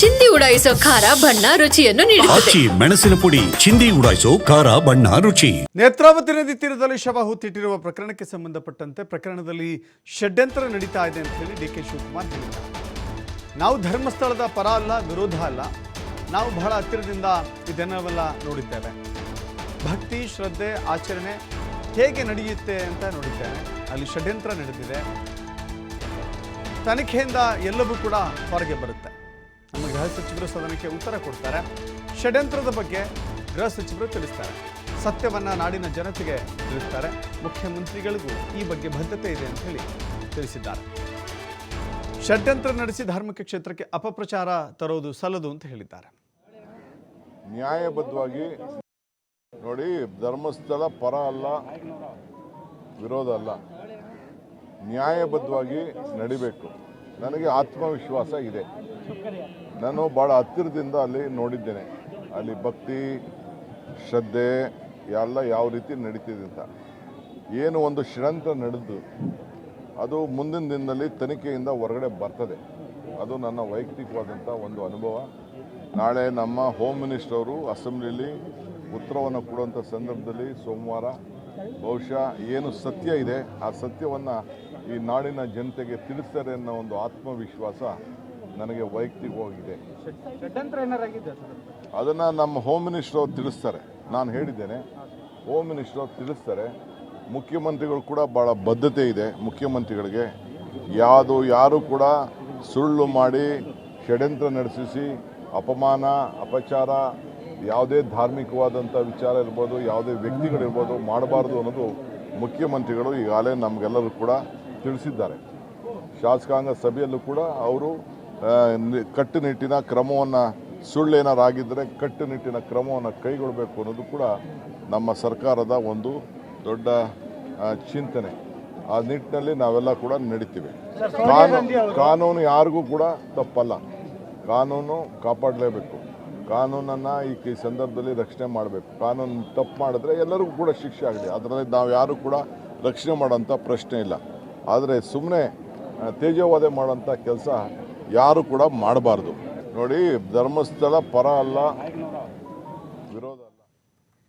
ಚಿಂದಿ ಉಡಾಯಿಸೋ ಖಾರ ಬಣ್ಣ ರುಚಿಯನ್ನು ನೀಡುತ್ತದೆ. ಆಚಿ ಮೆಣಸಿನ ಪುಡಿ ಚಿಂದಿ ಉಡಾಯಿಸೋ ಖಾರ ಬಣ್ಣ ರುಚಿ. ನೇತ್ರಾವತಿ ನದಿ ತೀರದಲ್ಲಿ ಶವ ಹೊತ್ತಿಟ್ಟಿರುವ ಪ್ರಕರಣಕ್ಕೆ ಸಂಬಂಧಪಟ್ಟಂತೆ ಪ್ರಕರಣದಲ್ಲಿ ಷಡ್ಯಂತ್ರ ನಡೀತಾ ಇದೆ ಅಂತ ಹೇಳಿ ಡಿ ಕೆ ಶಿವಕುಮಾರ್ ಹೇಳಿದ್ದಾರೆ. ನಾವು ಧರ್ಮಸ್ಥಳದ ಪರ ಅಲ್ಲ ವಿರೋಧ ಅಲ್ಲ. ನಾವು ಬಹಳ ಹತ್ತಿರದಿಂದ ಇದನ್ನೆಲ್ಲ ನೋಡಿದ್ದೇವೆ. ಭಕ್ತಿ ಶ್ರದ್ಧೆ ಆಚರಣೆ ಹೇಗೆ ನಡೆಯುತ್ತೆ ಅಂತ ನೋಡಿದ್ದೇವೆ. ಅಲ್ಲಿ ಷಡ್ಯಂತ್ರ ನಡೆದಿದೆ. ತನಿಖೆಯಿಂದ ಎಲ್ಲವೂ ಕೂಡ ಹೊರಗೆ ಬರುತ್ತೆ. ನಮ್ಮ ಗೃಹ ಸಚಿವರು ಸದನಕ್ಕೆ ಉತ್ತರ ಕೊಡ್ತಾರೆ. ಷಡ್ಯಂತ್ರದ ಬಗ್ಗೆ ಗೃಹ ಸಚಿವರು ತಿಳಿಸ್ತಾರೆ. ಸತ್ಯವನ್ನ ನಾಡಿನ ಜನತೆಗೆ ತಿಳಿಸ್ತಾರೆ. ಮುಖ್ಯಮಂತ್ರಿಗಳಿಗೂ ಈ ಬಗ್ಗೆ ಬದ್ಧತೆ ಇದೆ ಅಂತ ಹೇಳಿ ತಿಳಿಸಿದ್ದಾರೆ. ಷಡ್ಯಂತ್ರ ನಡೆಸಿ ಧಾರ್ಮಿಕ ಕ್ಷೇತ್ರಕ್ಕೆ ಅಪಪ್ರಚಾರ ತರೋದು ಸಲ್ಲದು ಅಂತ ಹೇಳಿದ್ದಾರೆ. ನ್ಯಾಯಬದ್ಧವಾಗಿ ನೋಡಿ, ಧರ್ಮಸ್ಥಳ ಪರ ಅಲ್ಲ, ವಿರೋಧ ಅಲ್ಲ. ನ್ಯಾಯಬದ್ಧವಾಗಿ ನಡಿಬೇಕು. ನನಗೆ ಆತ್ಮವಿಶ್ವಾಸ ಇದೆ. ನಾನು ಭಾಳ ಹತ್ತಿರದಿಂದ ಅಲ್ಲಿ ನೋಡಿದ್ದೇನೆ. ಅಲ್ಲಿ ಭಕ್ತಿ, ಶ್ರದ್ಧೆ ಎಲ್ಲ ಯಾವ ರೀತಿ ನಡೀತಿದೆ ಅಂತ. ಏನು ಒಂದು ಷಡ್ಯಂತ್ರ ನಡೆದು ಅದು ಮುಂದಿನ ದಿನದಲ್ಲಿ ತನಿಖೆಯಿಂದ ಹೊರಗಡೆ ಬರ್ತದೆ. ಅದು ನನ್ನ ವೈಯಕ್ತಿಕವಾದಂಥ ಒಂದು ಅನುಭವ. ನಾಳೆ ನಮ್ಮ ಹೋಮ್ ಮಿನಿಸ್ಟರ್ ಅವರು ಅಸೆಂಬ್ಲಿಯಲ್ಲಿ ಉತ್ತರವನ್ನು ಕೊಡುವಂಥ ಸಂದರ್ಭದಲ್ಲಿ ಸೋಮವಾರ ಬಹುಶಃ ಏನು ಸತ್ಯ ಇದೆ, ಆ ಸತ್ಯವನ್ನು ಈ ನಾಡಿನ ಜನತೆಗೆ ತಿಳಿಸ್ತಾರೆ ಅನ್ನೋ ಒಂದು ಆತ್ಮವಿಶ್ವಾಸ ನನಗೆ ವೈಯಕ್ತಿಕವಾಗಿದೆ. ಅದನ್ನು ನಮ್ಮ ಹೋಮ್ ಮಿನಿಸ್ಟರ್ ಅವ್ರು ತಿಳಿಸ್ತಾರೆ. ನಾನು ಹೇಳಿದ್ದೇನೆ. ಹೋಮ್ ಮಿನಿಸ್ಟರ್ ಅವ್ರು ತಿಳಿಸ್ತಾರೆ. ಮುಖ್ಯಮಂತ್ರಿಗಳು ಕೂಡ ಭಾಳ ಬದ್ಧತೆ ಇದೆ. ಮುಖ್ಯಮಂತ್ರಿಗಳಿಗೆ ಯಾವುದು ಯಾರು ಕೂಡ ಸುಳ್ಳು ಮಾಡಿ ಷಡ್ಯಂತ್ರ ನಡೆಸಿಸಿ ಅಪಮಾನ ಅಪಚಾರ ಯಾವುದೇ ಧಾರ್ಮಿಕವಾದಂಥ ವಿಚಾರ ಇರ್ಬೋದು ಯಾವುದೇ ವ್ಯಕ್ತಿಗಳಿರ್ಬೋದು ಮಾಡಬಾರ್ದು ಅನ್ನೋದು ಮುಖ್ಯಮಂತ್ರಿಗಳು ಈಗಾಗಲೇ ನಮಗೆಲ್ಲರೂ ಕೂಡ ತಿಳಿಸಿದ್ದಾರೆ. ಶಾಸಕಾಂಗ ಸಭೆಯಲ್ಲೂ ಕೂಡ ಅವರು ಕಟ್ಟುನಿಟ್ಟಿನ ಕ್ರಮವನ್ನು ಸುಳ್ಳೇನಾರಾಗಿದ್ದರೆ ಕಟ್ಟುನಿಟ್ಟಿನ ಕ್ರಮವನ್ನು ಕೈಗೊಳ್ಳಬೇಕು ಅನ್ನೋದು ಕೂಡ ನಮ್ಮ ಸರ್ಕಾರದ ಒಂದು ದೊಡ್ಡ ಚಿಂತನೆ. ಆ ನಿಟ್ಟಿನಲ್ಲಿ ನಾವೆಲ್ಲ ಕೂಡ ನಡೀತೀವಿ. ಕಾನೂನು ಕಾನೂನು ಯಾರಿಗೂ ಕೂಡ ತಪ್ಪಲ್ಲ. ಕಾನೂನು ಕಾಪಾಡಲೇಬೇಕು. ಕಾನೂನನ್ನು ಈ ಈ ಸಂದರ್ಭದಲ್ಲಿ ರಕ್ಷಣೆ ಮಾಡಬೇಕು. ಕಾನೂನು ತಪ್ಪು ಮಾಡಿದ್ರೆ ಎಲ್ಲರಿಗೂ ಕೂಡ ಶಿಕ್ಷೆ ಆಗಲಿ ಅದರಲ್ಲಿ ನಾವು ಯಾರು ಕೂಡ ರಕ್ಷಣೆ ಮಾಡೋಂಥ ಪ್ರಶ್ನೆ ಇಲ್ಲ. ಆದರೆ ಸುಮ್ಮನೆ ತೇಜವಾದೆ ಮಾಡೋಂಥ ಕೆಲಸ ಯಾರು ಕೂಡ ಮಾಡಬಾರ್ದು. ನೋಡಿ ಧರ್ಮಸ್ಥಳ ಪರ ಅಲ್ಲ ವಿರೋಧ